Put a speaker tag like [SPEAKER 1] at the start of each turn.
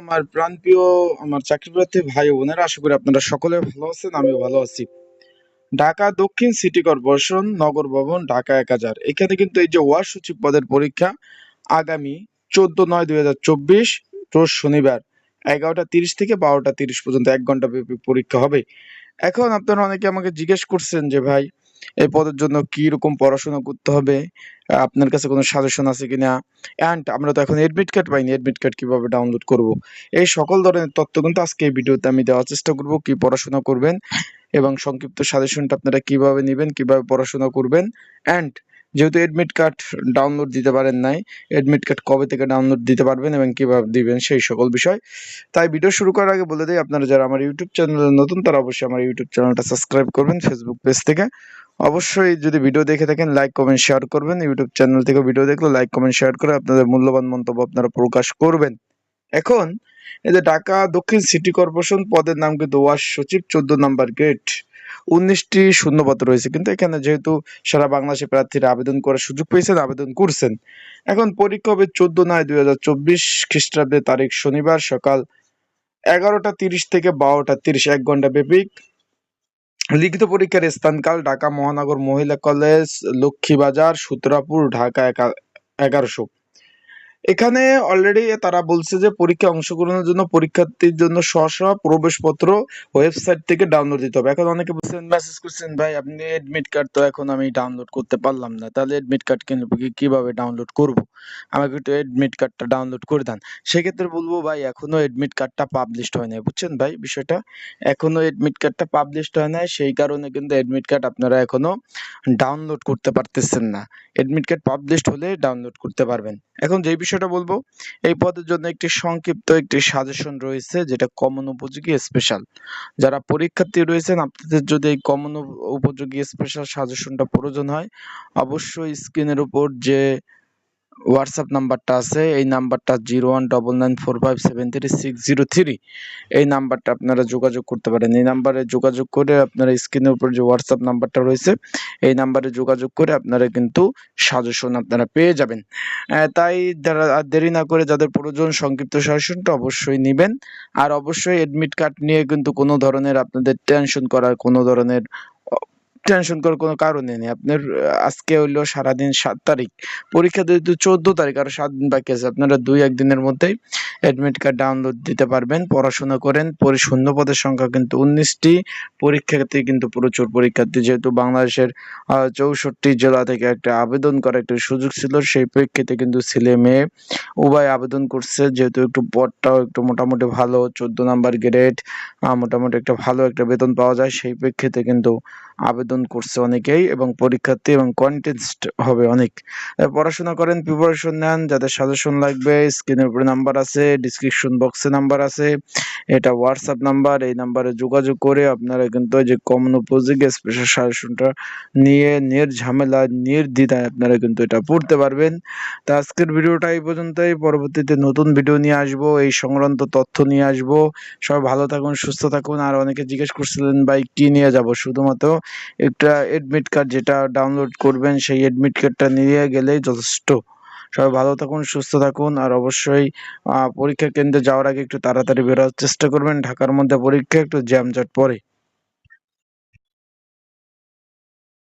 [SPEAKER 1] আমার প্রাণপ্রিয়, আমার চাকরিপ্রার্থী ভাই ও বোনেরা, আশা করি আপনারা সকলে ভালো আছেন, আমিও ভালো আছি। ঢাকা দক্ষিণ সিটি কর্পোরেশন, নগর ভবন, ঢাকা এক হাজার। এখানে কিন্তু এই যে ওয়ার্ড সচিব পদের পরীক্ষা আগামী চোদ্দ নয় দুই হাজার চব্বিশ, রোজ শনিবার এগারোটা তিরিশ থেকে বারোটা তিরিশ পর্যন্ত এক ঘণ্টা ব্যাপী পরীক্ষা হবে। এখন আপনারা অনেকে আমাকে জিজ্ঞেস করছেন যে, ভাই এই পদের জন্য কি রকম পড়াশোনা করতে হবে? আপনার কাছে কোনো সাজেশন আছে কিনা? অ্যান্ড আমরা তো এখন এডমিট কার্ড পাইনি। এডমিট কার্ড কীভাবে ডাউনলোড করব? এই সকল ধরনের তথ্য কিন্তু আজকে এই ভিডিওতে আমি দেওয়ার চেষ্টা করব কি পড়াশোনা করবেন এবং সংক্ষিপ্ত সাজেশনটা আপনারা কীভাবে নেবেন, কীভাবে পড়াশোনা করবেন। অ্যান্ড যেহেতু এডমিট কার্ড ডাউনলোড দিতে পারেন নাই এডমিট কার্ড কবে থেকে ডাউনলোড দিতে পারবেন এবং কীভাবে দিবেন সেই সকল বিষয়। তাই ভিডিও শুরু করার আগে বলে দিই, আপনারা যারা আমার ইউটিউব চ্যানেলে নতুন, তারা অবশ্যই আমার ইউটিউব চ্যানেলটা সাবস্ক্রাইব করবেন ফেসবুক পেজ থেকে। অবশ্যই যদি ভিডিও দেখে থাকেন লাইক কমেন্ট শেয়ার করবেন। ইউটিউব চ্যানেল থেকে ভিডিও দেখলে লাইক কমেন্ট শেয়ার করে আপনাদের মূল্যবান মন্তব্য আপনারা প্রকাশ করবেন। এখন, এই যে ঢাকা দক্ষিণ সিটি কর্পোরেশন পদের নাম কিন্তু ওয়ার্ড সচিব, চোদ্দ নাম্বার গেট উনিশটি শূন্যপদ রয়েছে, কিন্তু এখানে যেহেতু সারা বাংলাদেশে প্রার্থীরা আবেদন করার সুযোগ পেয়েছেন, আবেদন করছেন। এখন পরীক্ষা হবে চোদ্দ নয় দুই হাজার চব্বিশ খ্রিস্টাব্দের তারিখ শনিবার সকাল এগারোটা তিরিশ থেকে বারোটা তিরিশ, এক ঘণ্টা ব্যাপী। লিখিত পরীক্ষার স্থানকাল ঢাকা মহানগর মহিলা কলেজ, লক্ষ্মীবাজার, সূত্রাপুর, ঢাকা এগারোশো। এখানে অলরেডি তারা বলছে যে পরীক্ষায় অংশগ্রহণের জন্য পরীক্ষার্থীর জন্য স্ব স্ব প্রবেশপত্র ওয়েবসাইট থেকে ডাউনলোড দিতে হবে। এখন অনেকে বলছেন মেসেজ করছেন, ভাই, আপনি এডমিট কার্ড তো এখন আমি ডাউনলোড করতে পারলাম না। তাহলে এডমিট কার্ড কীভাবে ডাউনলোড করব? আমাকে একটু এডমিট কার্ডটা ডাউনলোড করে দেন। সেক্ষেত্রে বলব, ভাই, এখনও এডমিট কার্ডটা পাবলিশড হয় নাই। বুঝছেন ভাই বিষয়টা? এখনও এডমিট কার্ডটা পাবলিশড হয় নাই। সেই কারণে কিন্তু এডমিট কার্ড আপনারা এখনও ডাউনলোড করতে পারতেছেন না। এডমিট কার্ড পাবলিশড হলে ডাউনলোড করতে পারবেন। এখন যে বিষয়টা বলব, এই পদের জন্য একটি সংক্ষিপ্ত একটি সাজেশন রয়েছে, যেটা কমন উপযোগী স্পেশাল যারা পরীক্ষার্থী রয়েছেন, আপনাদের যদি এই কমন উপযোগী স্পেশাল সাজেশনটা প্রয়োজন হয়, অবশ্যই স্ক্রিনের উপর যে হোয়াটসঅ্যাপ নাম্বারটা আছে, এই নাম্বারটা zero one double nine four five seven three six zero three এই নাম্বারটা আপনারা যোগাযোগ করতে পারেন। এই নাম্বারে যোগাযোগ করে আপনারা স্ক্রিনের উপর যে হোয়াটসঅ্যাপ নাম্বারটা রয়েছে, এই নাম্বারে যোগাযোগ করে আপনারা কিন্তু সাজেশন আপনারা পেয়ে যাবেন। তাই আর দেরি না করে যাদের প্রয়োজন সংক্ষিপ্ত সাজেশনটা অবশ্যই নেবেন। আর অবশ্যই এডমিট কার্ড নিয়ে কিন্তু কোনো ধরনের আপনাদের টেনশন করার, কোনো ধরনের টেনশন করার কোনো কারণে নেই। আপনার আজকে হইল সারাদিন সাত তারিখ। পরীক্ষা যেহেতু চোদ্দ তারিখ আর সাত দিন বাকি আছে। আপনারা দুই একদিনের মধ্যেই অ্যাডমিট কার্ড ডাউনলোড দিতে পারবেন, পড়াশোনা করেন। পরে শূন্য পদের সংখ্যা কিন্তু উনিশটি। পরীক্ষার্থী কিন্তু প্রচুর পরীক্ষার্থী। যেহেতু বাংলাদেশের চৌষট্টি জেলা থেকে একটা আবেদন করার একটা সুযোগ ছিল, সেই প্রেক্ষিতে কিন্তু ছেলে মেয়ে উভয় আবেদন করছে। যেহেতু একটু পদটাও একটু মোটামুটি ভালো, চোদ্দ নাম্বার গ্রেড মোটামুটি একটা ভালো একটা বেতন পাওয়া যায়, সেই প্রেক্ষিতে কিন্তু আবেদন করছে অনেকেই এবং পরীক্ষার্থী এবং কন্টেস্ট হবে অনেক। পড়াশোনা করেন প্রিপারেশন নেন, যাদের সাজেশন লাগবে স্ক্রিনের উপরে নাম্বার আছে ডিসক্রিপশন বক্সে নাম্বার আছে। এটা হোয়াটসঅ্যাপ নাম্বার এই নাম্বারে যোগাযোগ করে আপনারা কিন্তু যে কমন উপযোগী স্পেশাল সাজেশনটা নিয়ে নির্ঝামেলা নির্দ্বিধায় আপনারা কিন্তু এটা পড়তে পারবেন। তো আজকের ভিডিওটা এই পর্যন্তই। পরবর্তীতে নতুন ভিডিও নিয়ে আসব, এই সংক্রান্ত তথ্য নিয়ে আসব। সবাই ভালো থাকুন, সুস্থ থাকুন। আর অনেকে জিজ্ঞেস করছিলেন, ভাই, কি নিয়ে যাব? শুধুমাত্র একটা এডমিট কার্ড যেটা ডাউনলোড করবেন, সেই এডমিট কার্ডটা নিয়ে গেলেই যথেষ্ট। সবাই ভালো থাকুন, সুস্থ থাকুন আর অবশ্যই পরীক্ষা কেন্দ্রে যাওয়ার আগে একটু তাড়াতাড়ি বেরোওয়ার চেষ্টা করবেন। ঢাকার মধ্যে পরীক্ষা একটু জ্যামজট পড়ে